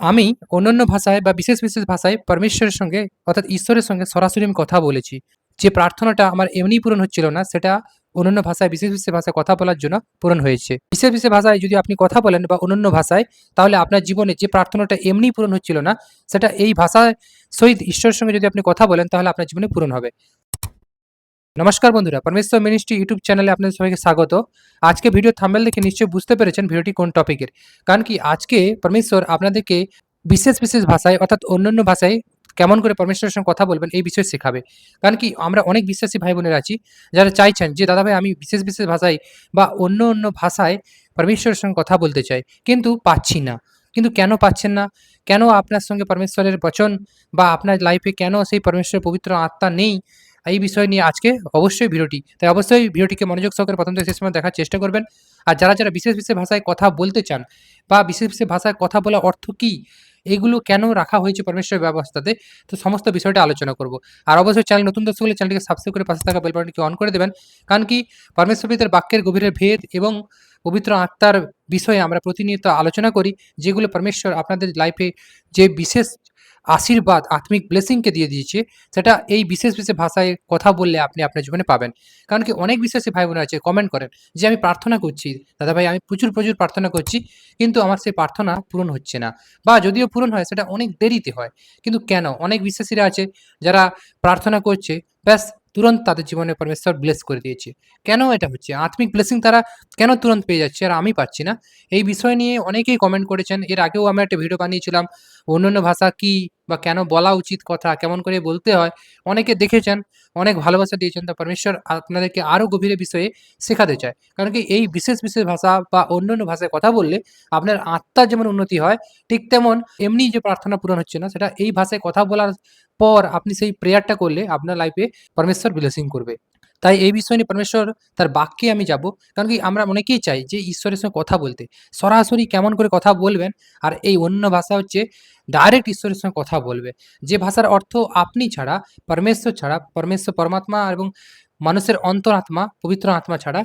আমি অন্যান্য ভাষায় বা বিশেষ, বিশেষ ভাষায় পরমেশ্বরের সঙ্গে অর্থাৎ ঈশ্বরের সঙ্গে সরাসরি আমি কথা বলেছি। যে প্রার্থনাটা আমার এমনিই পূরণ হচ্ছিল না, সেটা অন্যান্য ভাষায় বিশেষ, বিশেষ ভাষায় কথা বলার জন্য পূরণ হয়েছে। বিশেষ, বিশেষ ভাষায় যদি আপনি কথা বলেন বা অন্যান্য ভাষায়, তাহলে আপনার জীবনে যে প্রার্থনাটা এমনিই পূরণ হচ্ছিল না, সেটা এই ভাষার সহিত ঈশ্বরের সঙ্গে যদি আপনি কথা বলেন, তাহলে আপনার জীবনে পূরণ হবে। নমস্কার বন্ধুরা, পরমেশ্বর মিনিস্ট্রি ইউটিউব চ্যানেলে আপনাদের সবাইকে স্বাগত। আজকে ভিডিও থাম্বনেল দেখে নিশ্চয়ই বুঝতে পেরেছেন ভিডিওটি কোন টপিকের। কারণ কি আজকে পরমেশ্বর আপনাদেরকে বিশেষ, বিশেষ ভাষায় অর্থাৎ অন্যান্য ভাষায় কেমন করে পরমেশ্বরের সঙ্গে কথা বলবেন এই বিষয়ে শেখাবে। কারণ কি আমরা অনেক বিশ্বাসী ভাই বোনেরা আছি যারা চাইছেন যে দাদা ভাই আমি বিশেষ, বিশেষ ভাষায় বা অন্য, অন্য ভাষায় পরমেশ্বরের সঙ্গে কথা বলতে চাই। কিন্তু পাচ্ছি না। কিন্তু কেন পাচ্ছেন না? কেন আপনার সঙ্গে পরমেশ্বরের বচন বা আপনার লাইফে কেন সেই পরমেশ্বরের পবিত্র আত্মা নেই? এই বিষয় নিয়ে আজকে অবশ্যই ভিডিওটি। তাই অবশ্যই ভিডিওটিকে মনোযোগ সহকারে প্রথম থেকে শেষ পর্যন্ত দেখার চেষ্টা করবেন। আর যারা, যারা বিশেষ, বিশেষ ভাষায় কথা বলতে চান বা বিশেষ, বিশেষ ভাষায় কথা বলার অর্থ কী? এগুলো কেন রাখা হয়েছে পরমেশ্বরের ব্যবস্থাতে? তো সমস্ত বিষয়টা আলোচনা করব। আর অবশ্যই চ্যানেল নতুন দর্শক হলে চ্যানেলটিকে সাবস্ক্রাইব করে পাশে থাকা বেল বাটনটিকে অন করে দেবেন। কারণ কি পরমেশ্বর পিতার বাক্যের গভীরের ভেদ এবং পবিত্র আত্মার বিষয়ে আমরা প্রতিনিয়ত আলোচনা করি, যেগুলো পরমেশ্বর আপনাদের লাইফে যে বিশেষ আশীর্বাদ, আত্মিক ব্লেসিংকে দিয়ে দিয়েছে, সেটা এই বিশেষ, বিশেষ ভাষায় কথা বললে আপনি আপনার জীবনে পাবেন। কারণ কি অনেক বিশ্বাসী ভাই বোনেরা আছে কমেন্ট করেন যে, "আমি প্রার্থনা করছি, দাদা ভাই আমি প্রচুর, প্রচুর প্রার্থনা করছি, কিন্তু আমার সেই প্রার্থনা পূরণ হচ্ছে না। বা যদিও পূরণ হয় সেটা অনেক দেরিতে হয়। কিন্তু কেন? অনেক বিশ্বাসীরা আছে যারা প্রার্থনা করছে, ব্যাস তুরন্ত তাদের জীবনে পরমেশ্বর ব্লেস করে দিয়েছে। কেন এটা হচ্ছে? আত্মিক ব্লেসিং তারা কেন তুরন্ত পেয়ে যাচ্ছে আর আমি পাচ্ছি না? এই বিষয় নিয়ে অনেকেই কমেন্ট করেছেন। এর আগেও আমি একটা ভিডিও বানিয়েছিলাম, অন্যান্য ভাষা কী বা কেন বলা উচিত কথা, কেমন করে বলতে হয়? অনেকে দেখেছেন, অনেক ভালোবাসা দিয়েছেন। তা পরমেশ্বর আপনাদেরকে আরও গভীরে বিষয়ে শেখাতে চায়। কারণ কি এই বিশেষ, বিশেষ ভাষা বা অন্য অন্য ভাষায় কথা বললে আপনার আত্মার যেমন উন্নতি হয়, ঠিক তেমন এমনি যে প্রার্থনা পূরণ হচ্ছে না, সেটা এই ভাষায় কথা বলার পর আপনি সেই প্রেয়ারটা করলে আপনার লাইফে পরমেশ্বর ব্লেসিং করবে। তাই এই বিষয় নিয়ে পরমেশ্বর তার বাক্যে আমি যাব। কারণ কি আমরা অনেকেই চাই যে ঈশ্বরের সঙ্গে কথা বলতে। সরাসরি কেমন করে কথা বলবেন আর এই অন্য ভাষা হচ্ছে ডাইরেক্ট ঈশ্বরের সঙ্গে কথা বলবে। যে ভাষার অর্থ আপনি ছাড়া, পরমেশ্বর ছাড়া, পরমেশ্বর পরমাত্মা এবং মানুষের অন্তরাত্মা, পবিত্র আত্মা ছাড়া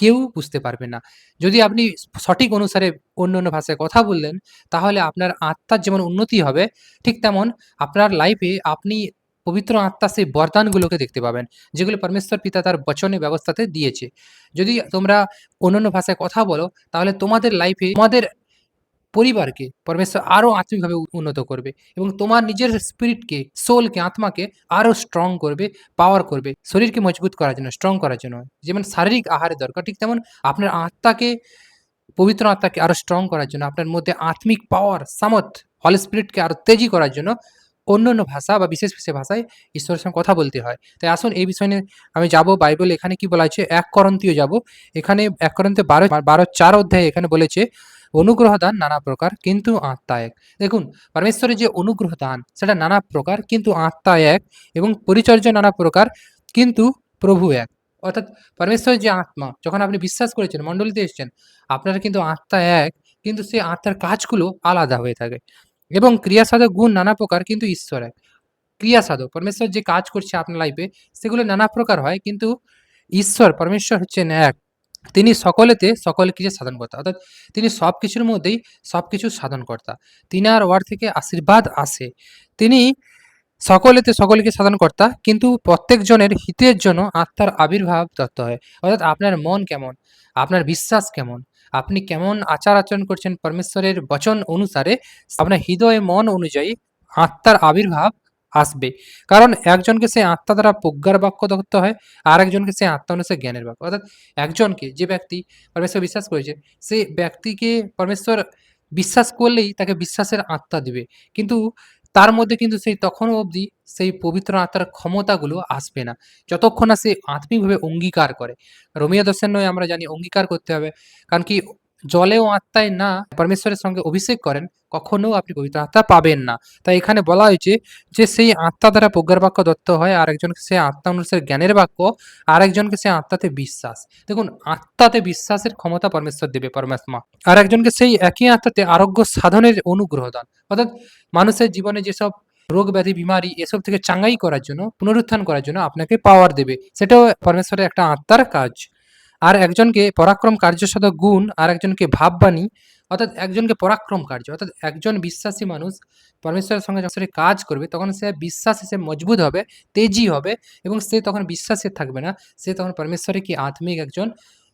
কেউ বুঝতে পারবে না। যদি আপনি সঠিক অনুসারে অন্য, অন্য ভাষায় কথা বললেন, তাহলে আপনার আত্মার যেমন উন্নতি হবে, ঠিক তেমন আপনার লাইফে আপনি পবিত্র আত্মা সেই বরদানগুলোকে দেখতে পাবেন। যেগুলো পরমেশ্বর পিতা তার বচনে ব্যবস্থাতে দিয়েছে। যদি তোমরা অন্য অন্য ভাষায় কথা বলো, তাহলে তোমাদের লাইফে তোমাদের পরিবারকে পরমেশ্বর আরও আত্মিকভাবে উন্নত করবে এবং তোমার নিজের স্পিরিটকে, সোলকে, আত্মাকে আরও স্ট্রং করবে, পাওয়ার করবে। শরীরকে মজবুত করার জন্য, স্ট্রং করার জন্য। যেমন শারীরিক আহারের দরকার, ঠিক তেমন আপনার আত্মাকে, পবিত্র আত্মাকে আরও স্ট্রং করার জন্য, আপনার মধ্যে আত্মিক পাওয়ার, সামর্থ্য, হল স্পিরিটকে আরও তেজি করার জন্য অন্য অন্য ভাষা বা বিশেষ, বিশেষ ভাষায় ঈশ্বরের সঙ্গে কথা বলতে হয়। তাই আসুন এই বিষয় নিয়ে আমি যাব বাইবেল এখানে কি বলা হয়েছে ১ করন্থীয় যাব। এখানে ১ করন্থীয় ১২ ১২-৪ অধ্যায়ে এখানে বলেছে, অনুগ্রহ দান নানা প্রকার কিন্তু আত্মা এক। দেখুন পরমেশ্বরের যে অনুগ্রহ দান সেটা নানা প্রকার কিন্তু আত্মা এক এবং পরিচর্যা নানা প্রকার কিন্তু প্রভু এক। অর্থাৎ পরমেশ্বর যে আত্মা যখন আপনি বিশ্বাস করেছেন, মণ্ডলীতে এসেছেন, আপনারা কিন্তু আত্মা এক কিন্তু সেই আত্মার কাজগুলো আলাদা হয়ে থাকে। এবং ক্রিয়াসাধক গুণ নানা প্রকার কিন্তু ঈশ্বর এক। ক্রিয়াসাধক পরমেশ্বর যে কাজ করছে আপনার লাইফে সেগুলো নানা প্রকার হয় কিন্তু ঈশ্বর পরমেশ্বর হচ্ছেন এক। তিনি সকলেতে সকল কিছু সাধনকর্তা। অর্থাৎ তিনি সবকিছুর মধ্যেই সবকিছুর সাধনকর্তা। তিনার ওয়ার্ড থেকে আশীর্বাদ আসে। তিনি সকলেতে সকলকে সাধনকর্তা কিন্তু প্রত্যেকজনের হিতের জন্য আত্মার আবির্ভাব দত্ত হয়। অর্থাৎ আপনার মন কেমন? আপনার বিশ্বাস কেমন? আপনি কেমন আচার-আচরণ করছেন পরমেশ্বরের বচন অনুসারে, আপনার হৃদয় মন অনুযায়ী আত্মার আবির্ভাব আসবে। কারণ একজনকে সেই আত্মা দ্বারা প্রজ্ঞার বাক্য দত্ত হয়, আর একজনকে সেই আত্মা অনুসারে জ্ঞানের বাক্য। অর্থাৎ একজনকে যে ব্যক্তি পরমেশ্বর বিশ্বাস করেছে, সেই ব্যক্তিকে পরমেশ্বর বিশ্বাস করলেই তাকে বিশ্বাসের আত্মা দিবে। কিন্তু তার মধ্যে কিন্তু সেই তখনও অবধি সেই পবিত্র আত্মার ক্ষমতাগুলো আসবে না। যতক্ষণ না সে আত্মিকভাবে অঙ্গীকার করে। ১০ এর ৯ আমরা জানি অঙ্গীকার করতে হবে। কারণ কি জলে ও আত্মায় না পরমেশ্বরের সঙ্গে অভিষেক করেন, কখনো আপনি পবিত্র আত্মা পাবেন না। তাই এখানে বলা হয়েছে যে সেই আত্মা দ্বারা প্রজ্ঞার বাক্য দত্ত হয়, আরেকজনকে সেই আত্মা অনুসারে জ্ঞানের বাক্য, আরেকজনকে সেই আত্মাতে বিশ্বাস। দেখুন আত্মাতে বিশ্বাসের ক্ষমতা পরমেশ্বর দেবে পরমাত্মা। আরেকজনকে সেই একই আত্মাতে আরোগ্য সাধনের অনুগ্রহ দান। অর্থাৎ মানুষের জীবনে যেসব রোগ ব্যাধি, বিমারি এসব থেকে চাঙ্গাই করার জন্য, পুনরুত্থান করার জন্য আপনাকে পাওয়ার দেবে। সেটাও পরমেশ্বরের একটা আত্মার কাজ। আর একজনকে পরাক্রম কার্যসাধক গুণ, আর একজনকে ভাববাণী, অর্থাৎ একজনকে পরাক্রম কার্য অর্থাৎ একজন বিশ্বাসী মানুষ পরমেশ্বরের সঙ্গে যখন কাজ করবে তখন সে বিশ্বাসে সে মজবুত হবে তেজি হবে এবং সে তখন বিশ্বাসে থাকবে না। সে তখন পরমেশ্বরের কি আত্মিক একজন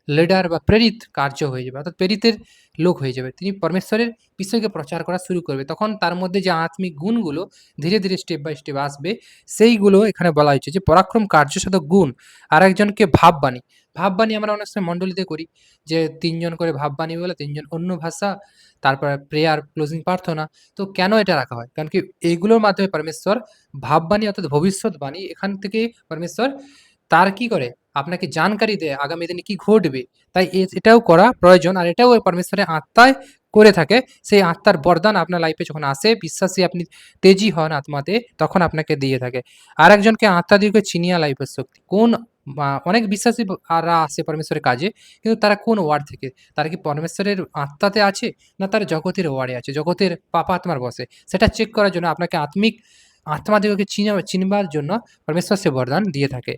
লিডার বা প্রেরিত কার্য হয়ে যাবে অর্থাৎ প্রেরিতের লোক হয়ে যাবে। তিনি পরমেশ্বরের বিষয়কে প্রচার করা শুরু করবে। তখন তার মধ্যে যে আত্মিক গুণগুলো ধীরে ধীরে স্টেপ বাই স্টেপ আসবে সেইগুলো এখানে বলা হয়েছে যে পরাক্রম কার্য সাথে গুণ আর একজনকে ভাববাণী। ভাববাণী আমরা অনেক সময় মণ্ডলীতে করি যে তিনজন করে ভাববাণী বলে তিনজন অন্য ভাষা, তারপরে প্রেয়ার ক্লোজিং প্রার্থনা। তো কেন এটা রাখা হয়? কারণ কি এইগুলোর মাধ্যমে পরমেশ্বর ভাববাণী অর্থাৎ ভবিষ্যৎবাণী এখান থেকে পরমেশ্বর তার কি করে? আপনাকে জানকারি দেয় আগামী দিনে কি ঘটবে। তাই এটাও করা প্রয়োজন আর এটাও পরমেশ্বরের আত্মায় করে থাকে। সেই আত্মার বরদান আপনার লাইফে যখন আসে, বিশ্বাসী আপনি তেজি হন আত্মাতে, তখন আপনাকে দিয়ে থাকে। আর একজনকে আত্মা দিকে চিনিয়া লাইফের শক্তি। কোন অনেক বিশ্বাসী আরা আসে পরমেশ্বরের কাজে, কিন্তু তারা কোন ওয়ার্ড থেকে? তারা কি পরমেশ্বরের আত্মাতে আছে না তার জগতের ওয়ার্ডে আছে? জগতের পাপা আত্মার বসে। সেটা চেক করার জন্য আপনাকে আত্মিক আত্মাদিগকে চিনা, চিনবার জন্য পরমেশ্বর সে বরদান দিয়ে থাকে।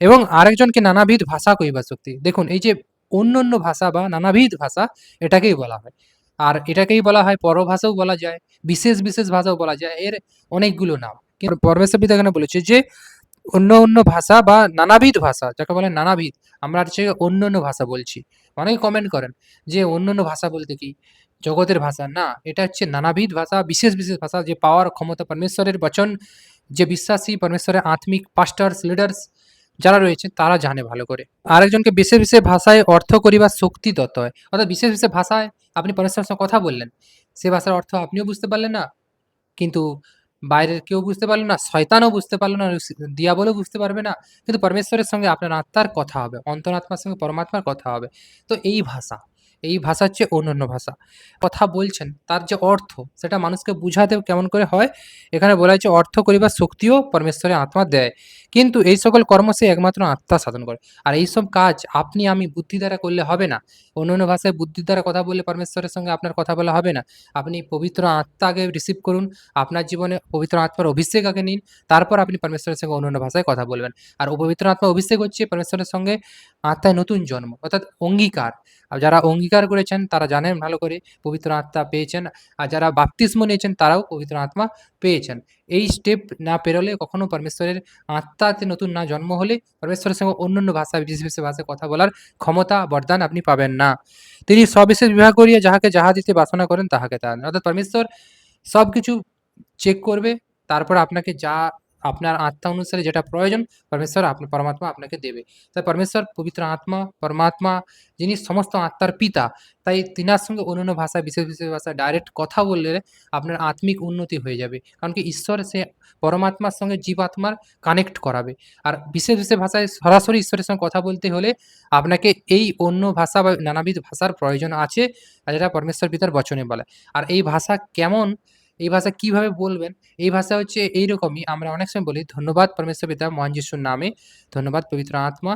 এবং আরেকজনকে নানাবিধ ভাষা কইবার শক্তি। দেখুন, এই যে অন্য অন্য ভাষা বা নানাবিধ ভাষা, এটাকেই বলা হয়। আর এটাকেই বলা হয় পরভাষাও বলা যায়, বিশেষ বিশেষ ভাষাও বলা যায়। এর অনেকগুলো নাম। কিন্তু পরমেশ্বর পিতা বলেছে যে অন্য অন্য ভাষা বা নানাবিধ ভাষা, যাকে বলে নানাবিধ, আমরা হচ্ছে অন্য অন্য ভাষা বলছি। অনেকে কমেন্ট করেন যে অন্য অন্য ভাষা বলতে কি? জগতের ভাষা। না, এটা হচ্ছে নানাবিধ ভাষা, বিশেষ বিশেষ ভাষা যে পাওয়ার ক্ষমতা, পরমেশ্বরের বচন, যে বিশ্বাসী, পরমেশ্বরের আত্মিক পাস্টার্স লিডার্স যারা রয়েছে, তারা জানে ভালো করে। আরেকজনকে বিশেষ বিশেষ ভাষায় অর্থ করিবার শক্তি দত্ত হয়। অর্থাৎ বিশেষ বিশেষ ভাষায় আপনি পরমেশ্বরের সঙ্গে কথা বললেন, সে ভাষার অর্থ আপনিও বুঝতে পারলেন না, কিন্তু বাইরের কেউ বুঝতে পারল না, শয়তানও বুঝতে পারল না, দিয়াবলও বুঝতে পারবে না। কিন্তু পরমেশ্বরের সঙ্গে আপনার আত্মার কথা হবে, অন্তরাত্মার সঙ্গে পরমাত্মার কথা হবে। তো এই ভাষা এই ভাষা হচ্ছে অন্য অন্য ভাষা। কথা বলছেন, তার যে অর্থ, সেটা মানুষকে বুঝাতে কেমন করে হয়? এখানে বলা হয়েছে, অর্থ করিবার শক্তিও পরমেশ্বরের আত্মা দেয়। কিন্তু এই সকল কর্ম সে একমাত্র আত্মা সাধন করে। আর এইসব কাজ আপনি আমি বুদ্ধি দ্বারা করলে হবে না। অন্য অন্য ভাষায় বুদ্ধির দ্বারা কথা বললে পরমেশ্বরের সঙ্গে আপনার কথা বলা হবে না। আপনি পবিত্র আত্মাকে রিসিভ করুন, আপনার জীবনে পবিত্র আত্মার অভিষেক আগে নিন, তারপর আপনি পরমেশ্বরের সঙ্গে অন্য অন্য ভাষায় কথা বলবেন। আর পবিত্র আত্মা অভিষেক হচ্ছে পরমেশ্বরের সঙ্গে আত্মায় নতুন জন্ম, অর্থাৎ অঙ্গীকার। আর যারা অঙ্গীকার করেছেন, তারা জানেন ভালো করে, পবিত্র আত্মা পেয়েছেন। আর যারা বাপ্তিস্ম নিয়েছেন, তারাও পবিত্র আত্মা পেয়েছেন। এই স্টেপ না পেরোলে কখনো পরমেশ্বরের আত্মাতে নতুন না জন্ম হলে পরমেশ্বরের সঙ্গে অন্য অন্য ভাষা বিশেষ বিশেষ ভাষায় কথা বলার ক্ষমতা, বরদান আপনি পাবেন না। তিনি সবিশেষ বিবাহ করিয়া যাহাকে যাহা দিতে বাসনা করেন, তাহাকে তা। অর্থাৎ পরমেশ্বর সব কিছু চেক করবে, তারপর আপনাকে যা আপনার আত্মা অনুসারে যেটা প্রয়োজন, পরমেশ্বর আপনার পরমাত্মা আপনাকে দেবে। তাই পরমেশ্বর, পবিত্র আত্মা, পরমাত্মা, যিনি সমস্ত আত্মার পিতা, তাই তিনার সঙ্গে অন্যান্য ভাষায়, বিশেষ বিশেষ ভাষায় ডাইরেক্ট কথা বললে আপনার আত্মিক উন্নতি হয়ে যাবে। কারণ কি ঈশ্বর সে পরমাত্মার সঙ্গে জীবাত্মার কানেক্ট করাবে। আর বিশেষ বিশেষ ভাষায় সরাসরি ঈশ্বরের সঙ্গে কথা বলতে হলে আপনাকে এই অন্য ভাষা বা নানাবিধ ভাষার প্রয়োজন আছে, যেটা পরমেশ্বর পিতার বচনে বলে। আর এই ভাষা কেমন এই ভাষা কীভাবে বলবেন? এই ভাষা হচ্ছে এইরকমই, আমরা অনেক সময় বলি, ধন্যবাদ পরমেশ্বর পিতা মহান যিশুর নামে, ধন্যবাদ পবিত্র আত্মা।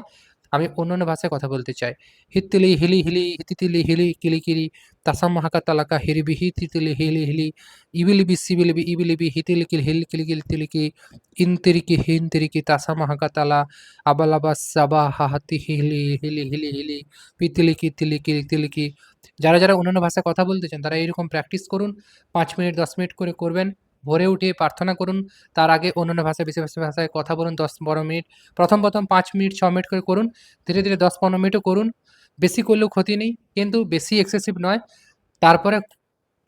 আমি অন্য অন্য ভাষায় কথা বলতে চাই। হিত্তিলি হিলি হিলি, হিতিতিলি হিলি কিলিকিরি তাসাম মাহাকা তালাকা হিরিবি, হিতিতিলি হিলি হিলি, ইবিলিবি, সিবিলিবি, ইবিলিবি, হিতিলিকিল হিল, কিলিকিল তিলিকি, ইনতিরিকি হিন তিরিকি তাসা মাহাকা তালা আবালাবা সাবা, হাহাতি, হিলি হিলি হিলি হিলি, পিতিলিকি, তিলিকি তিলিকি। যারা যারা অন্যান্য ভাষায় কথা বলতে চান, তারা এইরকম প্র্যাকটিস করুন। পাঁচ মিনিট, দশ মিনিট করে করবেন। ভোরে উঠে প্রার্থনা করুন। তার আগে অন্যান্য ভাষায়, বিশেষ ভাষায় কথা বলুন, দশ পনেরো মিনিট। প্রথম প্রথম পাঁচ মিনিট, ছ মিনিট করে করুন। ধীরে ধীরে দশ পনেরো মিনিটও করুন। বেশি করলেও ক্ষতি নেই, কিন্তু বেশি এক্সেসিভ নয়। তারপরে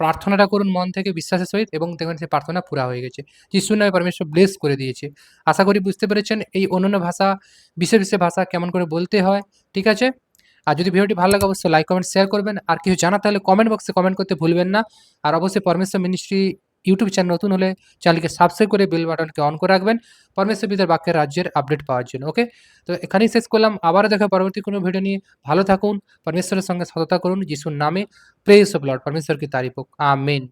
প্রার্থনাটা করুন মন থেকে বিশ্বাসের সহিত এবং দেখবেন সেই প্রার্থনা পুরা হয়ে গেছে। যিশু নামে পরমেশ্বর ব্লেস করে দিয়েছে। আশা করি বুঝতে পেরেছেন এই অন্যান্য ভাষা, বিশেষ বিশেষ ভাষা কেমন করে বলতে হয়, ঠিক আছে? আর যদি ভিডিওটি ভালো লাগে, অবশ্যই লাইক কমেন্ট শেয়ার করবেন। আর কিছু জানা তাহলে কমেন্ট বক্সে কমেন্ট করতে ভুলবেন না। আর অবশ্যই পরমেশ্বর মিনিস্ট্রি ইউটিউব চ্যানেল নতুন হলে চ্যানেলকে সাবস্ক্রাইব করে বেল বাটনকে অন করে রাখবেন। পরমেশ্বর বিদ্যার বাক্যের রাজ্যের আপডেট পাওয়ার জন্য ওকে তো এখানেই শেষ করলাম। আবারও দেখা পরবর্তী কোনো ভিডিও নিয়ে। ভালো থাকুন, পরমেশ্বরের সঙ্গে সততা করুন, যিশুর নামে প্রেস অফ লর্ড পরমেশ্বরকে তারিফ হোক। আমেন